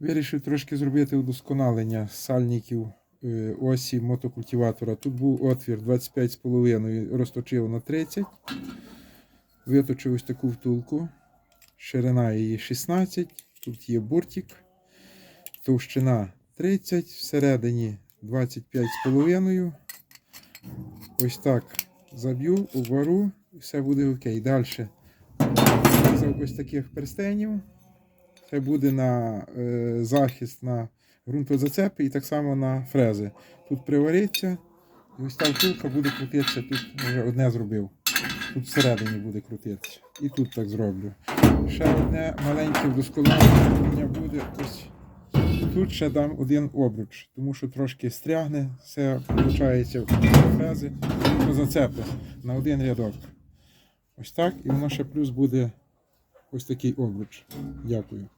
Вирішив трошки зробити удосконалення сальників е, осі мотокультиватора. Тут був отвір 25,5, розточив на 30. Виточив ось таку втулку. Ширина її 16. Тут є буртик. Товщина 30, всередині 25,5. Ось так заб'ю, і все буде окей. Далі. Ось таких перстенів. Це буде на е, захист на ґрунтозацепи і так само на фрези. Тут привариться, і ось та втулка буде крутитися. Тут вже одне зробив. Тут всередині буде крутитися. І тут так зроблю. Ще одне маленьке вдосконалення буде ось. Тут ще дам один обруч, тому що трошки стрягне, все виходить фрези, зацепи на один рядок. Ось так, і воно ще плюс буде ось такий обруч. Дякую.